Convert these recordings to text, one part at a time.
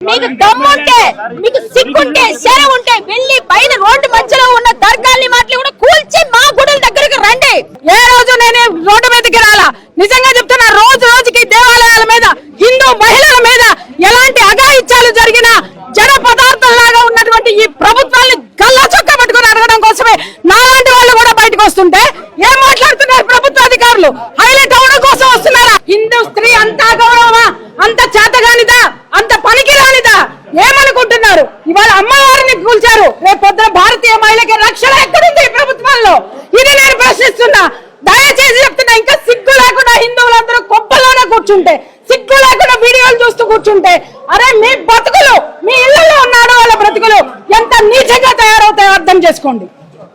మీకు దమ్ముంటే మీకు సిగ్గుంటే శరం ఉంటే వెళ్ళి బయట రోడ్డు మధ్యలో ఉన్న దర్గాల్ని మాటలు కూడా కూల్చి మా గుడుల దగ్గరకు రండి. ఏ రోజు నేను రోడ్డు మీదకి రాలా? నిజంగా చెప్తున్నా రోజు రోజుకి దేవాలయాల మీద హిందూ మహిళల మీద ఎలాంటి అఘాయిత్యాలు జరిగినా జన పదార్థంలాగా ఉన్నటువంటి ఈ ప్రభుత్వాన్ని గల్లా చొక్కా పట్టుకుని అడగడం కోసమే నాలాంటి వాళ్ళు కూడా బయటకు వస్తుంటే ఏం మాట్లాడుతున్నారు ప్రభుత్వ అధికారులు హైలైట్ అవడం కోసం వస్తున్నారా హిందూ స్త్రీ అంతా గౌరవమా అంత చేతగానిదా అంత పనికి రానిదా ఏమనుకుంటున్నారు ఇవాళ అమ్మవారిని కూల్చారు. రేపు పొద్దున భారతీయ మహిళకి రక్షణ ఎక్కడుంది ఈ ప్రభుత్వంలో? ఇది నేను ప్రశ్నిస్తున్నా. దయచేసి చెప్తున్నా ఇంకా సిగ్గు లేకుండా హిందువులందరూ కొప్పలోనే కూర్చుంటే సిగ్గు లేకుండా వీడియోలు చూస్తూ కూర్చుంటే అరే మీ బతుకులు మీ ఇళ్ళలో ఉన్న ఆడవాళ్ళ బ్రతుకులు ఎంత నీచంగా తయారవుతాయో అర్థం చేసుకోండి.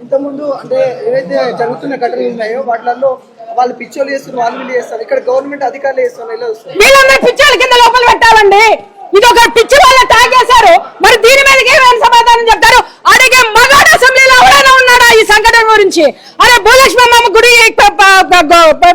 ఇంతకుముందు అంటే ఏవైతే జరుగుతున్న ఘటనలు ఉన్నాయో వాటిలలో వాళ్ళు పిచ్చోలు చేస్తున్నారు వాళ్ళు వీళ్ళు చేస్తారు ఇక్కడ గవర్నమెంట్ అధికారులు చేస్తున్నారు వీళ్ళందరూ పిచ్చాల కింద లోపల పెట్టాలండి. ఇది ఒక పిచ్చి వాళ్ళ తాగేశారు. మరి దీని మీదకి ఏమైనా సమాధానం చెప్తారు? అడిగే మగాడు అసెంబ్లీలో ఎవరైనా ఉన్నాడా ఈ సంఘటన గురించి? అరే భూలక్ష్మమ్మ గుడి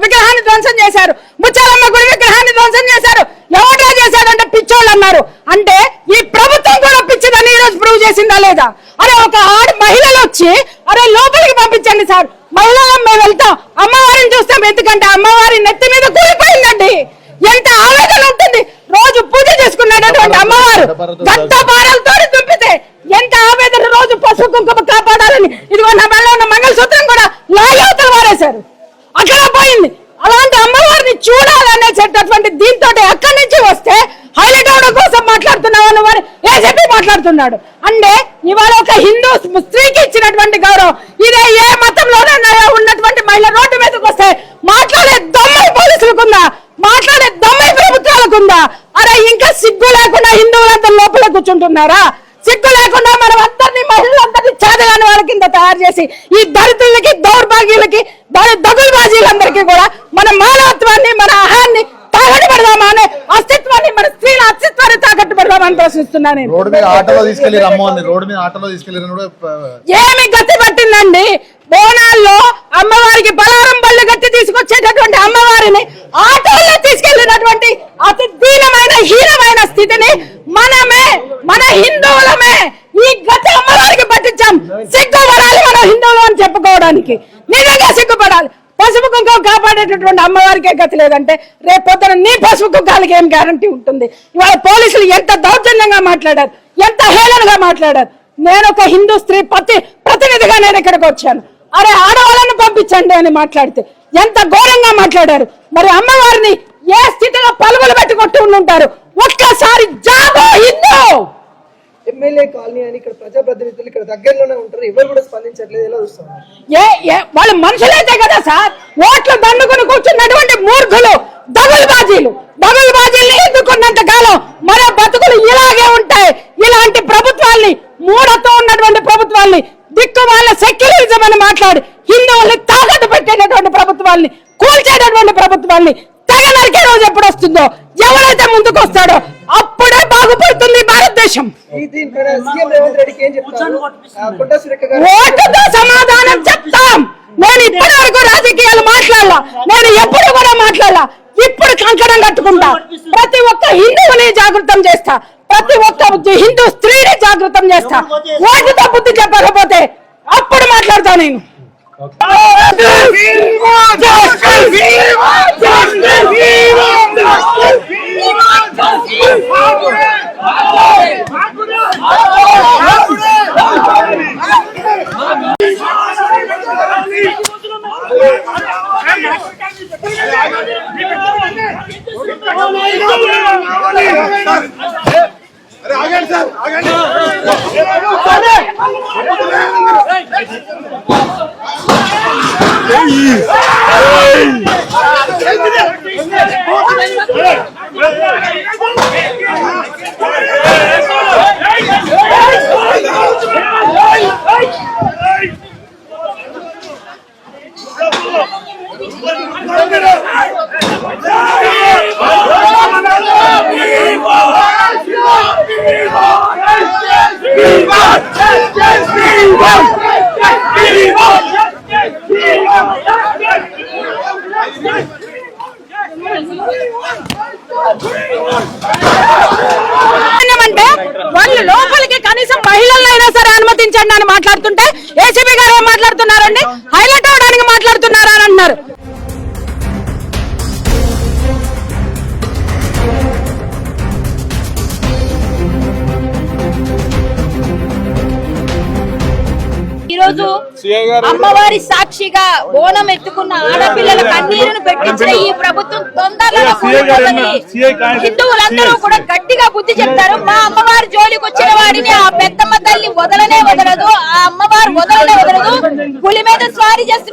విగ్రహాన్ని ధ్వంసం చేశారు. ముచ్చాలమ్మ గుడి విగ్రహాన్ని ధ్వంసం చేశారు. ఎవడో చేశాడంటే పిచ్చోళ్ళు అన్నారు అంటే ఈ ప్రభుత్వం కూడా పిచ్చిదని ఈ రోజు ప్రూవ్ చేసిందా లేదా? అరే ఒక ఆడ మహిళలు వచ్చి అరే లోపలికి పంపించండి సార్. మహిళలు మేము వెళ్తాం. అమ్మవారిని చూస్తాం. ఎందుకంటే అమ్మవారి నెత్తి మీద కూలిపోయిందండి. ఎంత ఆవిడ పూజ చేసుకున్నటువంటి అమ్మవారు గంట పారలతో దుంపితే ఎంత ఆవేదన రోజు పసుపు కుంకుమ కాపాడాలని ఇదిగో నా మెడలో ఉన్న మంగళసూత్రం కూడా లాగవతలు వారేశారు. అక్కడ పోయింది. అలాంటి అమ్మవారిని చూడాలనేటటువంటి దీంతో అక్కడి నుంచి వస్తే హైలైట్ అవడం కోసం మాట్లాడుతున్నావు వారు ఏజెపి మాట్లాడుతున్నాడు? అంటే ఇవాళ ఒక హిందూ స్త్రీకి ఇచ్చినటువంటి గౌరవం. ఇదే ఏ మతంలోనైనా ఉన్నటువంటి మహిళ రోడ్డు మీదకి వస్తే మాట్లాడే దమ్మాయి పోలీసులకుందా? మాట్లాడే దమ్మాయి ప్రభుత్వాలకుందా? అరే ఇంకా సిగ్గు లేకుండా హిందువులంతా లోపల కూర్చుంటున్నారా? సిగ్గు లేకుండా మనం అందరినీ మహిళలందరినీ చేతగాని వాళ్ళ కింద తయారు చేసి ఈ దళితులకి దౌర్భాగ్యులకి దగులు బాజీలందరికీ కూడా మన మానవత్వాన్ని మన అహాన్ని తాకట్టు పెడదామా అనే అస్తిత్వాన్ని మన స్త్రీల అస్తిత్వాన్ని తాకట్టు పెడదామని ప్రశ్నిస్తున్నాను నేను. రోడ్డు మీద ఆటోలో తీసుకెళ్ళి రమ్మని రోడ్డు మీద ఆటోలో తీసుకెళ్ళి కూడా ప- ఏమి గతి పట్టిందండి బోనాల్లో అమ్మవారికి బలారం బళ్ళు గట్టి తీసుకొచ్చేటటువంటి అమ్మవారిని ఆటోల్లో తీసుకెళ్ళినటువంటి అతి దీనమైన హీనమైన స్థితిని మనమే మన హిందువులమే ఈ గత అమ్మవారికి పట్టించాం. సిగ్గుపడాలి మన హిందువులు అని చెప్పుకోవడానికి. నిజంగా సిగ్గుపడాలి పసుపు కుంకుమ కాపాడేటటువంటి అమ్మవారికే గతి లేదంటే రేపు పొద్దున నీ పసుపు కుంకాలకి ఏం గ్యారంటీ ఉంటుంది? ఇవాళ పోలీసులు ఎంత దౌర్జన్యంగా మాట్లాడారు ఎంత హేళనగా మాట్లాడారు? నేను ఒక హిందూ స్త్రీ ప్రతి ప్రతినిధిగా నేను ఇక్కడికి వచ్చాను. అరే ఆడవాళ్ళని పంపించండి అని మాట్లాడితే ఎంత ఘోరంగా మాట్లాడారు. మరి అమ్మవారిని ఏ స్థితిలో పలుగులు పెట్టి కొట్టి ఉండుంటారు ఒక్కసారి జాగో హిందూ! ఎమ్మెల్యే కాలనీ అని ఇక్కడ ప్రజాప్రతినిధులు ఇక్కడ దగ్గరలోనే ఉంటారు. ఎవరు కూడా స్పందించట్లేదు. ఎలా చూస్తారు ఏ ఏ వాళ్ళ మనుషులైతే కదా సార్? ఓట్లు దండుకుని కూర్చున్నటువంటి మూర్ఖులు దగులు బాజీలు దగులు బాజీలు ఎదుర్కొన్నంత కాలం మన బతుకులు ఇలాగే ఉంటాయి. ఇలాంటి ప్రభుత్వాల్ని మూడతో ఉన్నటువంటి ప్రభుత్వాల్ని దిక్కు వాళ్ళ సెక్యులరిజం అని మాట్లాడి హిందువుల్ని తాకట్టు పెట్టేటటువంటి ప్రభుత్వాల్ని కూల్చేటటువంటి ప్రభుత్వాల్ని తెగ నరికే రోజు ఎప్పుడు వస్తుందో ఎవరైతే ముందుకు వస్తాడో అప్పుడే బాగుపడుతుంది భారతదేశం. ఓటుతో సమాధానం చెప్తాం. నేను ఇప్పటి వరకు రాజకీయాలు మాట్లాడాల. నేను ఎప్పుడు కూడా మాట్లాడాల. ఇప్పుడు కంకణం కట్టుకుంటా. ప్రతి ఒక్క హిందువుని జాగృతం చేస్తా. ప్రతి ఒక్క హిందూ స్త్రీని జాగృతం చేస్తా. ఓటుతో బుద్ధి చెప్పకపోతే అప్పుడు మాట్లాడతా నేను. ఆగండి సార్ ఆగండి ఆగండి అంటే వాళ్ళు లోపలికి కనీసం మహిళలైనా సరే అనుమతించండి అని మాట్లాడుతుంటే ఏసీబీ గారు ఏం మాట్లాడుతున్నారు? ఈరోజు అమ్మవారి సాక్షిగా బోనం ఎత్తుకున్న ఆడపిల్లల కన్నీరును పెట్టించిన ఈ ప్రభుత్వం తొందరలో. హిందువులందరూ కూడా గట్టిగా బుద్ధి చెప్తారు మా అమ్మవారి జోలికి వచ్చిన వాడిని ఆ పెద్దమ్మ తల్లి వదలనే వదలదు ఆ అమ్మవారు వదలనే వదలదు పులి మీద స్వారీ చేస్తున్న